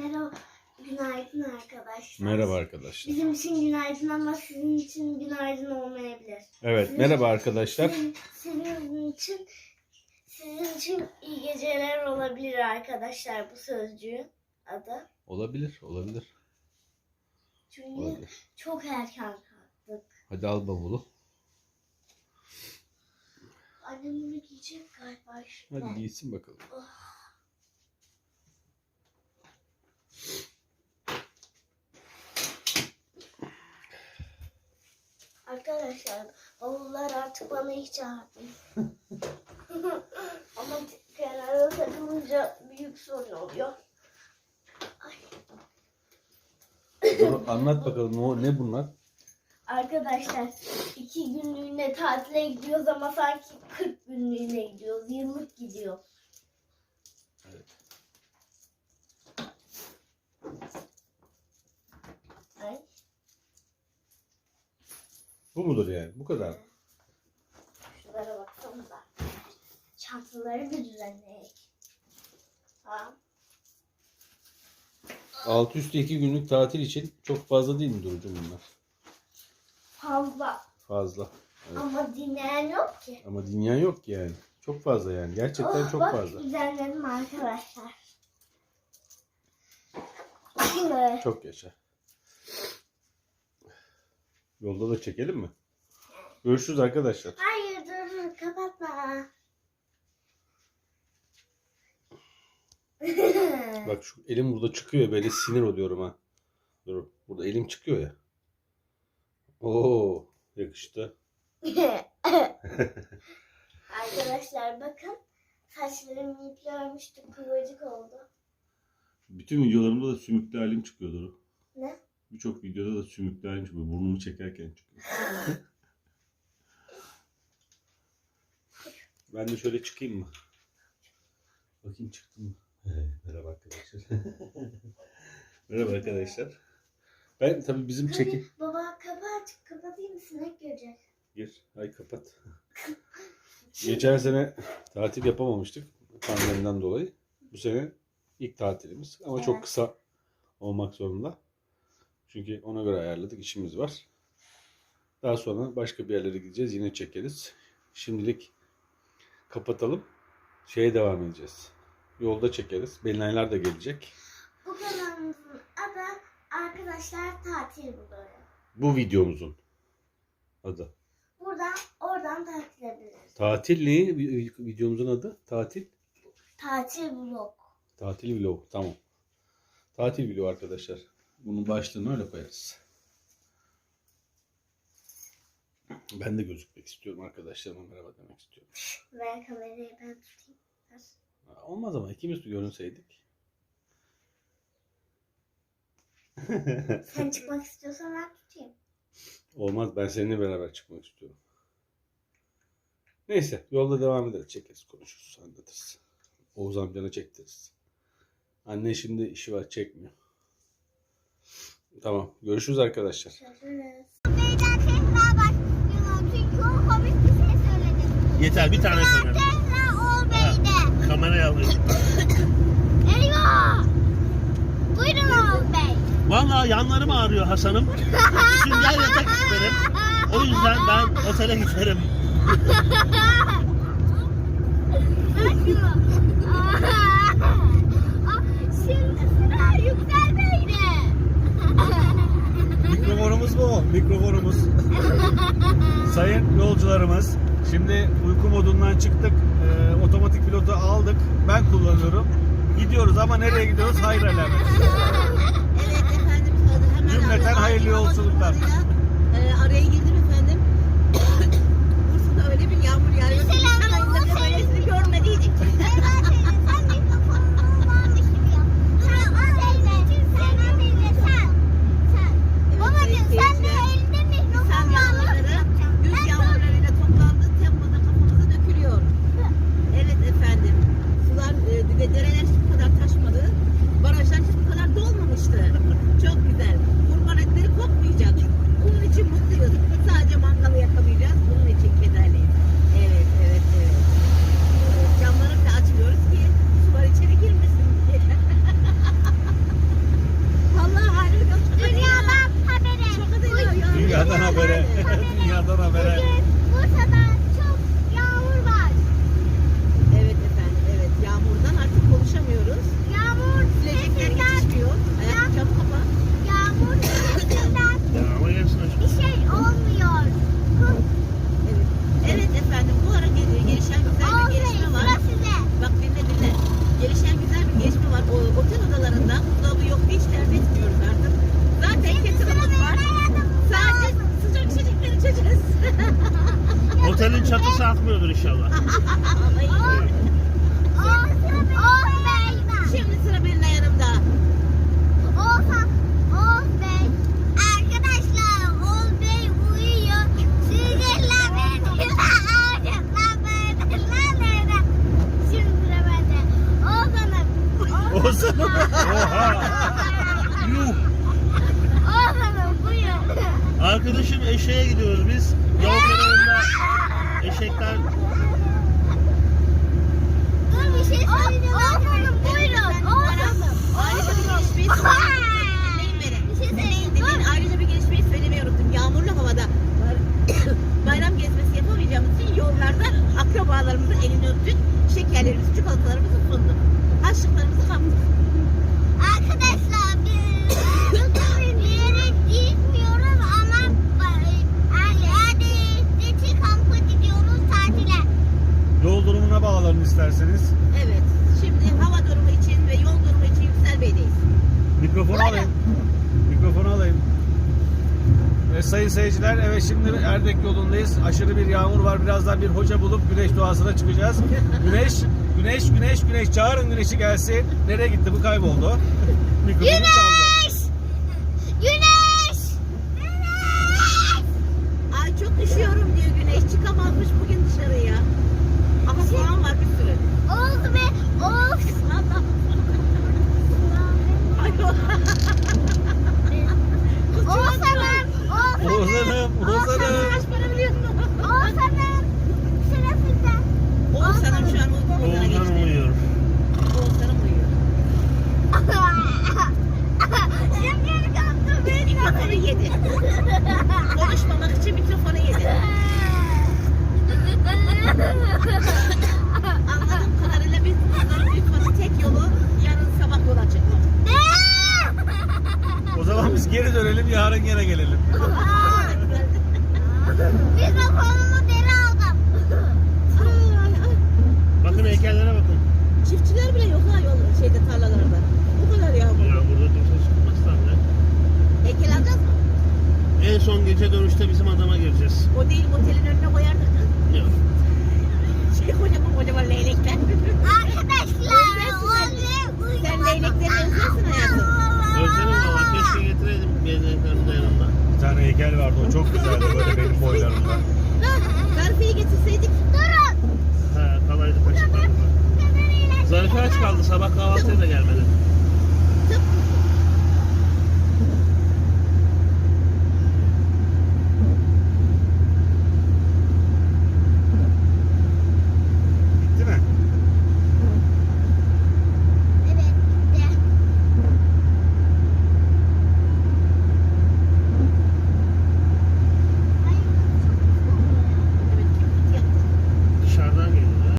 Merhaba, günaydın arkadaşlar. Merhaba arkadaşlar. Bizim için günaydın ama sizin için günaydın olmayabilir. Evet merhaba arkadaşlar. Sizin, sizin için sizin için iyi geceler olabilir arkadaşlar bu sözcüğün adı. Olabilir olabilir. Çünkü olabilir. çok erken kalktık. Hadi al bavulu. Annem bunu giyecek galiba. Hadi giysin bakalım. Arkadaşlar bavullar artık bana hiç çağırmıyor. Ama kenara takılınca büyük sorun oluyor. Ay. Dur, anlat bakalım ne, ne bunlar? Arkadaşlar iki günlüğüne tatile gidiyoruz ama sanki 40 günlüğüne gidiyoruz. Yıllık gidiyor. Evet. Ay. Bu mudur yani? Bu kadar. Şunlara baksanıza. Çantaları bir düzenleyek. Tamam. Altı üstü iki günlük tatil için çok fazla değil mi Duru'cum bunlar? Fazla. Fazla. Evet. Ama dinleyen yok ki. Ama dinleyen yok ki yani. Çok fazla yani. Gerçekten Oh, çok bak, fazla. düzenledim arkadaşlar. Çok yaşa. Yolda da çekelim mi? Görüşürüz arkadaşlar. Hayır dur kapatma. Bak şu elim burada çıkıyor ya, böyle sinir oluyorum ha. Dur burada elim çıkıyor ya. Oo yakıştı. Arkadaşlar bakın saçlarım yıpranmıştı kıvırcık oldu. Bütün videolarımda da sümüklü halim çıkıyor Duru. Ne? Birçok videoda da sümüklü halim çıkıyor. Burnumu çekerken çıkıyor. ben de şöyle çıkayım mı? Bakayım çıktım mı? Merhaba arkadaşlar. Merhaba arkadaşlar. Ben tabii bizim çekim... Baba kapat kapatayım mı sinek görecek. Gir. Ay kapat. Geçen sene tatil yapamamıştık pandemiden dolayı. Bu sene ilk tatilimiz ama çok kısa olmak zorunda. Çünkü ona göre ayarladık işimiz var. Daha sonra başka bir yerlere gideceğiz yine çekeriz. Şimdilik kapatalım. Şeye devam edeceğiz. Yolda çekeriz. Belinaylar da gelecek. Bu kanalımızın adı arkadaşlar tatil buluyor. Bu videomuzun adı. Buradan oradan takip edebiliriz. Tatil ne? Vi- Videomuzun adı? Tatil. Tatil vlog. Tatil vlog. Tamam. Tatil vlog arkadaşlar. Bunun başlığını öyle koyarız. Ben de gözükmek istiyorum arkadaşlarıma merhaba demek istiyorum. Ver kamerayı ben tutayım. Olmaz ama ikimiz de görünseydik. Sen çıkmak istiyorsan ben tutayım. Olmaz ben seninle beraber çıkmak istiyorum. Neyse yolda devam ederiz. Çekeriz konuşuruz anlatırız. Oğuz amcana çektiririz. Anne şimdi işi var çekmiyor. Tamam görüşürüz arkadaşlar. Görüşürüz. Şey. Yeter bir tane beyde. Kamerayı alayım. Eyvah. Buyurun Oğuz Bey. Vallahi yanlarım ağrıyor Hasan'ım. Sünger yatak isterim. O yüzden ben otele giderim. Şimdi sıra Yüksel Bey'de. Mikrofonumuz bu. Mikrofonumuz. Sayın yolcularımız. Şimdi uyku modundan çıktık. Ee, otomatik pilotu aldık. Ben kullanıyorum. Gidiyoruz ama nereye gidiyoruz? Hayır alamet. Evet efendim. Hemen Cümleten araya- hayırlı yolculuklar. e, araya girdim efendim. Bursa'da öyle bir yağmur yağıyor. ki dünyada habere. dünyadan habere. beni nerede? Şimdi sıra. Oğuz Hanım. Olsun. Oha. Yuh. Arkadaşım eşeğe gidiyoruz biz. Yol Dur bir şey söyleyeceğim. Buyurun. Oğuz Hanım. Ayrıca bir gelişmeyi Dinleyin beni. Bir şey söyleyeyim. Dinleyin ayrıca bir gelişmeyi söylemeyi unuttum. Yağmurlu havada bayram gezmesi yapamayacağımız için yollarda akrabalarımızın elini öptük. Şekerlerimizi, çikolatalarımızı sunduk. Harçlıklarımızı kaptık. Arkadaşlar biz bir yere gitmiyoruz ama hadi Zeti kampı gidiyoruz tatile. Yol durumuna bağlarını isterseniz. Evet. Şimdi hava durumu için ve yol durumu için Yüksel Bey'deyiz. Mikrofonu alayım. Mikrofonu alayım. Evet, sayın seyirciler, evet şimdi Erdek yolundayız. Aşırı bir yağmur var. Birazdan bir hoca bulup güneş doğasına çıkacağız. Güneş, güneş, güneş, güneş. Çağırın güneşi gelsin. Nereye gitti? Bu kayboldu. Mikrofonu çaldı. Güneş! Güneş! Güneş! Ay çok üşüyorum diyor Güneş. Çıkamazmış bugün dışarıya. Ama soğan var bir sürü. Oğuz ve Oğuz. Ay, Oğuz Hanım. Oğuz Oğuz Hanım. Hanım, Oğuz Hanım. Kaç para biliyorsun? Oğuz Hanım. Sıra sizde. Oğuz Hanım şu an uyuyor. Uyuyor. Şeker kaptı beni. Mikrofonu yedi. Konuşmamak için mikrofonu yedi. Biz tek yolu yarın sabah yola çıkmak. O zaman biz geri dönelim, yarın gene gelelim. Mikrofonumu geri aldım. Ay, ay, ay. Bakın heykellere bakın. Çiftçiler bile yok ha yol şeyde tarlalarda. Bu kadar yağmur. Ya burada kimse çıkmaz tabii. Heykel alacağız mı? En son gece dönüşte bizim adama gireceğiz. O değil motelin önüne koyardık. Yok. Şey kocaman kocaman leylekler. Arkadaşlar. Sen leylekleri özlersin hayatım. Özlerim valla keşke getireydim geleceklerin de yanımda. Bir tane heykel vardı, o çok güzeldi böyle benim boylarımda. Zarfeyi getirseydik. Durun. Ha kalaydı kaşıklarımda. Zarife aç kaldı sabah kahvaltıya da gelmedi.